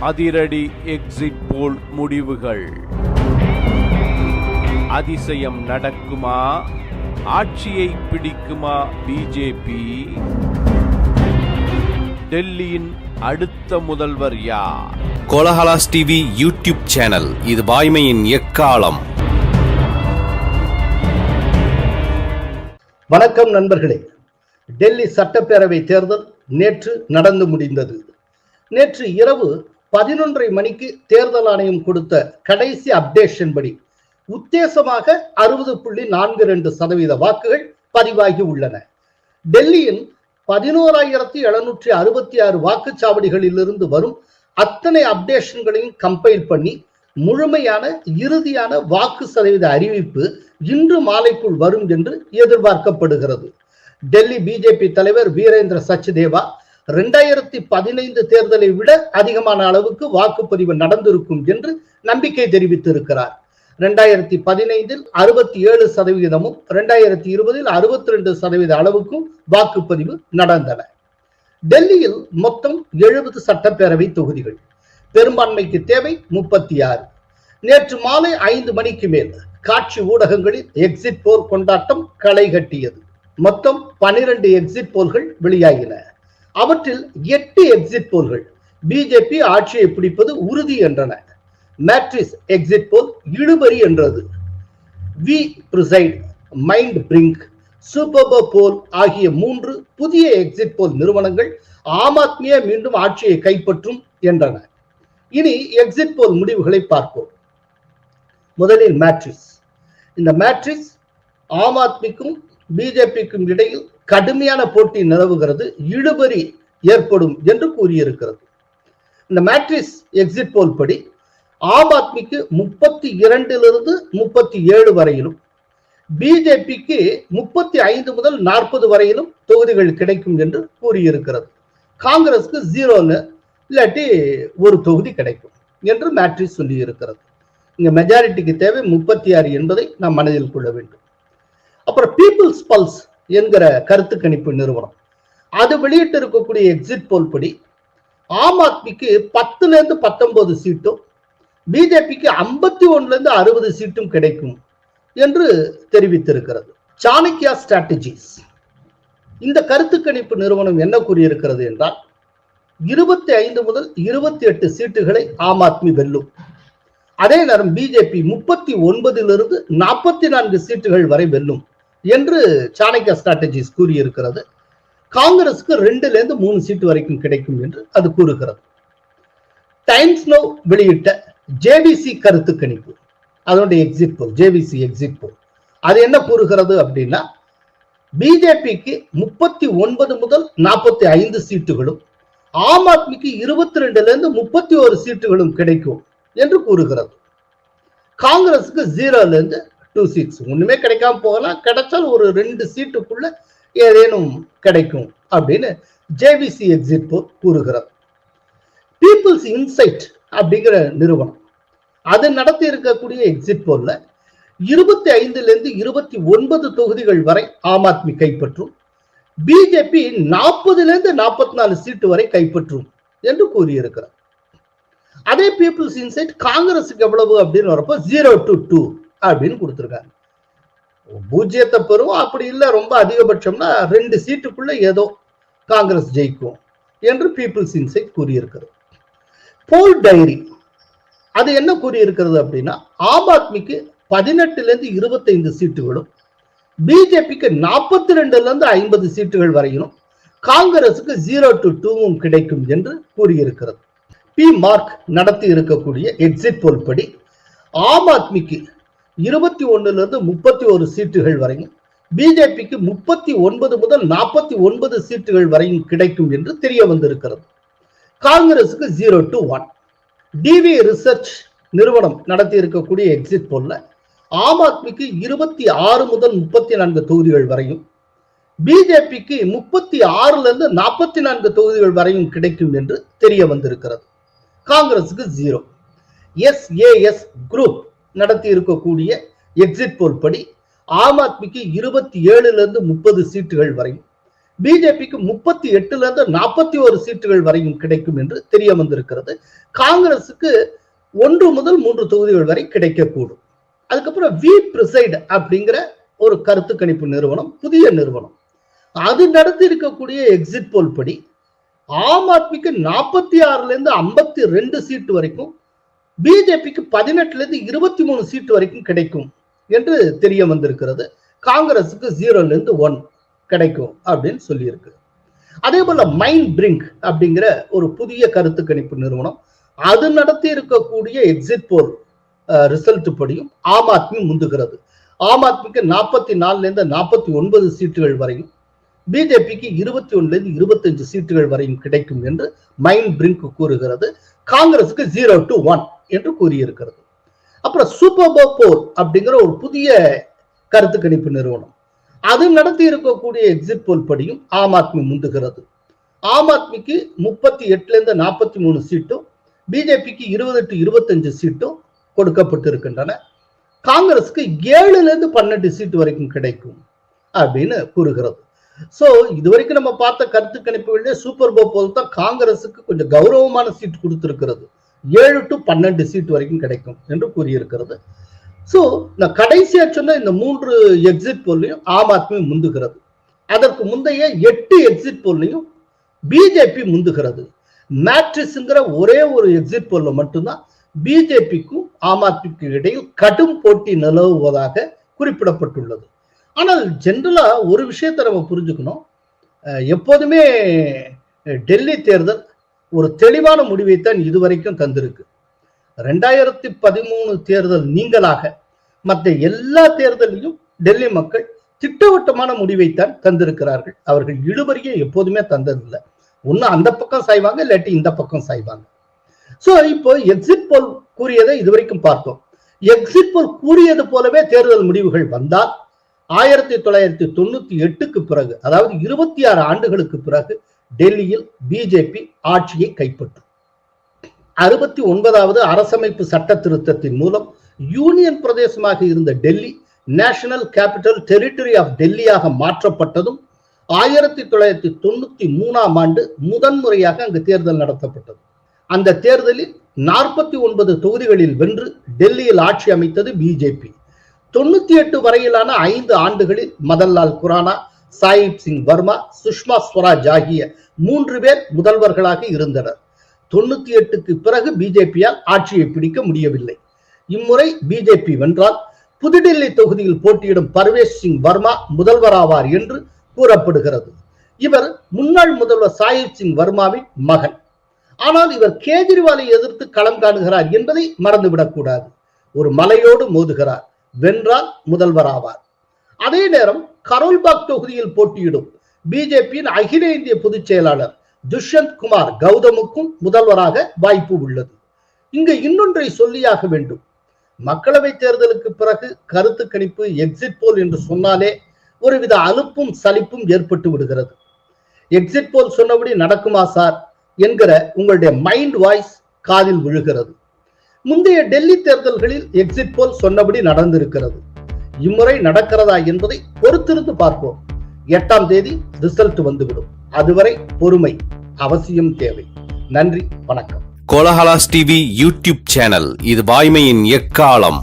அதிரடி எக்ஸிட் போல் முடிவுகள். அதிசயம் நடக்குமா? ஆட்சியை பிடிக்குமா பிஜேபி டெல்லியின் அடுத்த முதல்வர் யார்? கோலஹலாஸ் டிவி யூடியூப் சேனல் இது வாய்மையின் எக்காலம். வணக்கம் நண்பர்களே. டெல்லி சட்டப்பேரவை தேர்தல் நேற்று நடந்து முடிந்தது. நேற்று இரவு பதினொன்றரை மணிக்கு தேர்தல் ஆணையம் கொடுத்த கடைசி அப்டேஷன் படி உத்தேசமாக அறுபது புள்ளி நான்கு ரெண்டு சதவீத வாக்குகள் பதிவாகி உள்ளன. டெல்லியின் பதினோராயிரத்தி எழுநூற்றி அறுபத்தி ஆறு வாக்குச்சாவடிகளிலிருந்து வரும் அத்தனை அப்டேஷன்களையும் கம்பைல் பண்ணி முழுமையான இறுதியான வாக்கு சதவீத அறிவிப்பு இன்று மாலைக்குள் வரும் என்று எதிர்பார்க்கப்படுகிறது. டெல்லி பிஜேபி தலைவர் வீரேந்திர சச்தேவா ரெண்டாயிரத்தி பதினைந்து தேர்தலை விட அதிகமான அளவுக்கு வாக்குப்பதிவு நடந்திருக்கும் என்று நம்பிக்கை தெரிவித்திருக்கிறார். ரெண்டாயிரத்தி பதினைந்தில் அறுபத்தி ஏழு சதவிகிதமும் ரெண்டாயிரத்தி இருபதில் அறுபத்தி ரெண்டு சதவீத அளவுக்கும் வாக்குப்பதிவு நடந்தன. டெல்லியில் மொத்தம் எழுபது சட்டப்பேரவை தொகுதிகள். பெரும்பான்மைக்கு தேவை முப்பத்தி ஆறு நேற்று மாலை ஐந்து மணிக்கு மேல் காட்சி ஊடகங்களில் எக்ஸிட் போர் கொண்டாட்டம் களை கட்டியது. மொத்தம் பனிரெண்டு எக்ஸிட் போல்கள் வெளியாகின. அவற்றில் எட்டு எக்ஸிட் போல்கள் பிஜேபி ஆட்சியை பிடிப்பது உறுதி என்றன. மேட்ரிஸ் எக்ஸிட் போல் இழுபறி என்றது. வி பிரிசைட் மைண்ட் பிரிங்க் சூப்பர்போ போல் ஆகிய மூன்று புதிய எக்ஸிட் போல் நிறுவனங்கள் ஆம் ஆத்மியே மீண்டும் ஆட்சியை கைப்பற்றும் என்றன. இனி எக்ஸிட் போல் முடிவுகளை பார்ப்போம். முதலில் மேட்ரிஸ் இந்த மேட்ரிஸ் ஆம் ஆத்மிக்கும் பிஜேபிக்கும் இடையில் கடுமையான போட்டி நிலவுகிறது இழுபறி ஏற்படும் என்று கூறியிருக்கிறது. இந்த மேட்ரிஸ் எக்ஸிட் போல் படி ஆம் ஆத்மிக்கு முப்பத்தி இரண்டிலிருந்து முப்பத்தி ஏழு வரையிலும் பிஜேபிக்கு முப்பத்தி ஐந்து முதல் நாற்பது வரையிலும் தொகுதிகள் கிடைக்கும் என்று கூறியிருக்கிறது. காங்கிரஸ்க்கு ஜீரோன்னு இல்லாட்டி ஒரு தொகுதி கிடைக்கும் என்று மேட்ரிஸ் சொல்லி இருக்கிறது இங்க மெஜாரிட்டிக்கு தேவை முப்பத்தி ஆறு என்பதை நாம் மனதில் கொள்ள வேண்டும். அப்புறம் பீப்புள்ஸ் பல்ஸ் என்கிற கருத்து கணிப்பு நிறுவனம். அது வெளியிட்டு இருக்கக்கூடிய எக்ஸிட் போல் படி ஆம் ஆத்மிக்கு பத்துல இருந்து பத்தொன்பது சீட்டும் பிஜேபிக்கு ஐம்பத்தி ஒண்ணுல இருந்து அறுபது சீட்டும் கிடைக்கும் என்று தெரிவித்திருக்கிறது. சாணக்கியா ஸ்ட்ராட்டஜிஸ் இந்த கருத்து கணிப்பு நிறுவனம் என்ன கூறியிருக்கிறது என்றால் இருபத்தி ஐந்து முதல் இருபத்தி எட்டு சீட்டுகளை ஆம் ஆத்மி வெல்லும். அதே நேரம் பிஜேபி முப்பத்தி ஒன்பதிலிருந்து நாற்பத்தி நான்கு சீட்டுகள் வரை வெல்லும். என்று சாணக்கிய ஸ்ட்ராட்டஜிஸ் கூறியிருக்கிறது. காங்கிரஸுக்கு ரெண்டுல இருந்து மூணு சீட்டு வரைக்கும் கிடைக்கும் என்று அது கூறுகிறது. டைம்ஸ் நோ வெளியிட்ட ஜேபிசி கருத்து கணிப்பு அதனுடைய exit poll JBC exit poll அது என்ன கூறுகிறது அப்படின்னா பிஜேபிக்கு முப்பத்தி ஒன்பது முதல் நாற்பத்தி ஐந்து சீட்டுகளும் ஆம் ஆத்மிக்கு இருபத்தி ரெண்டுல இருந்து முப்பத்தி ஒரு சீட்டுகளும் கிடைக்கும் என்று கூறுகிறது. காங்கிரஸுக்கு ஜீரோல இருந்து டூ சீட்ஸ் ஒன்றுமே கிடைக்காம போகலாம். கிடைச்சால் ஒரு ரெண்டு சீட்டுக்குள்ள ஏதேனும் கிடைக்கும் அப்படின்னு ஜேபிசி எக்ஸிட் போல் கூறுகிறது. பீப்புள்ஸ் இன்சைட் அப்படிங்கிற நிறுவனம். அது நடத்தி இருக்கக்கூடிய எக்ஸிட் போல்ல இருபத்தி ஐந்துல இருந்து இருபத்தி ஒன்பது தொகுதிகள் வரை ஆம் ஆத்மி கைப்பற்றும். பிஜேபி நாற்பதுல இருந்து நாற்பத்தி நாலு சீட்டு வரை கைப்பற்றும் என்று கூறியிருக்கிறார். அதே பீப்புள்ஸ் இன்சைட் காங்கிரஸுக்கு எவ்வளவு அப்படின்னு வரப்போ ஜீரோ டு டூ அப்படின்னு கொடுத்துருக்காரு. பூஜ்ஜியத்தை பெறும் அப்படி இல்லை ரொம்ப அதிகபட்சம்னா ரெண்டு சீட்டுக்குள்ள ஏதோ காங்கிரஸ் ஜெயிக்கும் என்று பீப்புள்ஸ் இன்சைட் கூறியிருக்கிறது. போல் டைரி அது என்ன கூறியிருக்கிறது அப்படின்னா ஆம் ஆத்மிக்கு பதினெட்டுல இருந்து இருபத்தைந்து சீட்டுகளும் பிஜேபிக்கு நாற்பத்தி ரெண்டுல இருந்து ஐம்பது சீட்டுகள் வரையிலும் காங்கிரசுக்கு ஜீரோ டு டூவும் கிடைக்கும் என்று கூறியிருக்கிறது. பி மார்க் நடத்தி இருக்கக்கூடிய எக்ஸிட் போல் படி ஆம் ஆத்மிக்கு இருபத்தி ஒன்னுல இருந்து முப்பத்தி ஒரு சீட்டுகள் வரையும் பிஜேபிக்கு முப்பத்தி ஒன்பது முதல் நாற்பத்தி ஒன்பது சீட்டுகள் வரையும் கிடைக்கும் என்று தெரிய வந்திருக்கிறது. காங்கிரசுக்கு zero to one TV research நிறுவனம் நடத்தி இருக்கக்கூடிய எக்ஸிட் போல்ல ஆம் ஆத்மிக்கு இருபத்தி ஆறு முதல் முப்பத்தி நான்கு தொகுதிகள் வரையும் பிஜேபிக்கு முப்பத்தி ஆறுல இருந்து நாற்பத்தி நான்கு தொகுதிகள் வரையும் கிடைக்கும் என்று தெரிய வந்திருக்கிறது. காங்கிரசுக்கு ஜீரோ எஸ்ஏஎஸ் குரூப் நடத்தி இருக்கக்கூடிய எக்ஸிட் போல் படி ஆம் ஆத்மிக்கு இருபத்தி ஏழுல இருந்து முப்பது சீட்டுகள் வரையும் பிஜேபிக்கு முப்பத்தி எட்டுல இருந்து நாற்பத்தி ஒரு சீட்டுகள் வரையும் கிடைக்கும் என்று தெரிய வந்திருக்கிறது. காங்கிரசுக்கு ஒன்று முதல் மூன்று தொகுதிகள் வரை கிடைக்கக்கூடும். அதுக்கப்புறம் வி பிரிசைட் அப்படிங்கிற ஒரு கருத்து கணிப்பு நிறுவனம் புதிய நிறுவனம். அது நடத்தி இருக்கக்கூடிய எக்ஸிட் போல் படி ஆம் ஆத்மிக்கு நாற்பத்தி ஆறுல இருந்து ஐம்பத்தி ரெண்டு சீட்டு வரைக்கும் பிஜேபிக்கு பதினெட்டுல இருந்து இருபத்தி மூணு சீட்டு வரைக்கும் கிடைக்கும் என்று தெரிய வந்திருக்கிறது. காங்கிரஸுக்கு ஜீரோல இருந்து ஒன் கிடைக்கும் அப்படின்னு சொல்லியிருக்கு அதே போல மைண்ட் பிரிங்க் அப்படிங்கிற ஒரு புதிய கருத்து கணிப்பு நிறுவனம் அது நடத்தி இருக்கக்கூடிய எக்ஸிட் போல் ரிசல்ட் படியும் ஆம் ஆத்மி முந்துகிறது. ஆம் ஆத்மிக்கு நாற்பத்தி நாலுல இருந்து நாற்பத்தி ஒன்பது சீட்டுகள் வரையும் பிஜேபிக்கு இருபத்தி ஒன்றுலேருந்து இருந்து இருபத்தஞ்சு சீட்டுகள் வரையும் கிடைக்கும் என்று மைண்ட் பிரிங்க் கூறுகிறது. காங்கிரஸுக்கு ஜீரோ டு ஒன் என்று கூறியிருக்கிறது. அப்புறம் சூப்பர் போர் அப்படிங்கிற ஒரு புதிய கருத்து கணிப்பு நிறுவனம். அது நடத்தி இருக்கக்கூடிய எக்ஸிட் போல் படியும் ஆம் ஆத்மி முந்துகிறது. ஆம் ஆத்மிக்கு முப்பத்தி எட்டுலேருந்து நாற்பத்தி மூணு சீட்டும் பிஜேபிக்கு இருபது டு இருபத்தஞ்சு சீட்டும் கொடுக்கப்பட்டு இருக்கின்றன காங்கிரஸுக்கு ஏழுல இருந்து பன்னெண்டு சீட்டு வரைக்கும் கிடைக்கும் அப்படின்னு கூறுகிறது. சோ இதுவரைக்கும் நம்ம பார்த்த கருத்து கணிப்புகளிலே சூப்பர் போல் தான் காங்கிரஸுக்கு கொஞ்சம் கௌரவமான சீட் கொடுத்திருக்கிறது. ஏழு டு பன்னெண்டு சீட் வரைக்கும் கிடைக்கும் என்று கூறியிருக்கிறது. ஸோ நான் கடைசியா சொன்ன இந்த மூன்று எக்ஸிட் போல்லையும் ஆம் ஆத்மி முந்துகிறது. அதற்கு முந்தைய எட்டு எக்ஸிட் போல்லையும் பிஜேபி முந்துகிறது. மேட்ரிஸ்ங்கிற ஒரே ஒரு எக்ஸிட் போல்ல மட்டும்தான் பிஜேபிக்கும் ஆம் ஆத்மிக்கும் இடையில் கடும் போட்டி நிலவுவதாக குறிப்பிடப்பட்டுள்ளது. ஆனால் ஜென்ரலா ஒரு விஷயத்தை நம்ம புரிஞ்சுக்கணும். எப்போதுமே டெல்லி தேர்தல் ஒரு தெளிவான முடிவைத்தான் இதுவரைக்கும் தந்திருக்கு. ரெண்டாயிரத்தி பதிமூணு தேர்தல் நீங்களாக மற்ற எல்லா தேர்தலையும் டெல்லி மக்கள் திட்டவட்டமான முடிவைத்தான் தந்திருக்கிறார்கள். அவர்கள் இழுபறியை எப்போதுமே தந்ததில்லை. ஒன்று அந்த பக்கம் சாய்வாங்க இல்லாட்டி இந்த பக்கம் சாய்வாங்க. சோ இப்போ எக்ஸிட் போல் கூறியதை இதுவரைக்கும் பார்த்தோம். எக்ஸிட் போல் கூறியது போலவே தேர்தல் முடிவுகள் வந்தால் ஆயிரத்தி தொள்ளாயிரத்தி தொண்ணூத்தி எட்டுக்கு பிறகு அதாவது இருபத்தி ஆறு ஆண்டுகளுக்கு பிறகு டெல்லியில் பிஜேபி ஆட்சியை கைப்பற்றும். அறுபத்தி ஒன்பதாவது அரசமைப்பு சட்ட திருத்தத்தின் மூலம் யூனியன் பிரதேசமாக இருந்த Delhi national capital territory of டெல்லியாக மாற்றப்பட்டதும் ஆயிரத்தி தொள்ளாயிரத்தி தொண்ணூத்தி மூணாம் ஆண்டு முதன்முறையாக அங்கு தேர்தல் நடத்தப்பட்டது. அந்த தேர்தலில் நாற்பத்தி ஒன்பது தொகுதிகளில் வென்று டெல்லியில் ஆட்சி அமைத்தது பிஜேபி. தொண்ணூத்தி எட்டு வரையிலான ஐந்து ஆண்டுகளில் மதன்லால் குரானா சாஹிப் சிங் வர்மா சுஷ்மா ஸ்வராஜ் ஆகிய மூன்று பேர் முதல்வர்களாக இருந்தனர். தொண்ணூத்தி எட்டுக்கு பிறகு பிஜேபியால் ஆட்சியை பிடிக்க முடியவில்லை. இம்முறை பிஜேபி வென்றால் புதுடில்லி தொகுதியில் போட்டியிடும் பர்வேஷ் சிங் வர்மா முதல்வராவார் என்று கூறப்படுகிறது. இவர் முன்னாள் முதல்வர் சாஹிப் சிங் வர்மாவின் மகன். ஆனால் இவர் கேஜ்ரிவாலை எதிர்த்து களம் காணுகிறார் என்பதை மறந்துவிடக் கூடாது ஒரு மலையோடு மோதுகிறார். வென்றால் முதல்வராவார் அதே நேரம் கரோல்பாக் தொகுதியில் போட்டியிடும் பிஜேபியின் அகில இந்திய பொதுச் செயலாளர் துஷ்யந்த் குமார் கௌதமுக்கும் முதல்வராக வாய்ப்பு உள்ளது. இங்கு இன்னொன்றை சொல்லியாக வேண்டும். மக்களவை தேர்தலுக்கு பிறகு கருத்து கணிப்பு எக்ஸிட் போல் என்று சொன்னாலே ஒருவித அலுப்பும் சலிப்பும் ஏற்பட்டு விடுகிறது. எக்ஸிட் போல் சொன்னபடி நடக்குமா சார்? என்கிற உங்களுடைய மைண்ட் வாய்ஸ் காதில் விழுகிறது. முந்தைய டெல்லி தேர்தல்களில் எக்ஸிட் போல் சொன்னபடி நடந்திருக்கிறது. இம்முறை நடக்கிறதா என்பதை பொறுத்திருந்து பார்ப்போம். எட்டாம் தேதி ரிசல்ட் வந்துவிடும். அதுவரை பொறுமை அவசியம் தேவை. நன்றி வணக்கம். கோலஹலாஸ் டிவி யூடியூப் சேனல் இது வாய்மையின் எக்காலம்.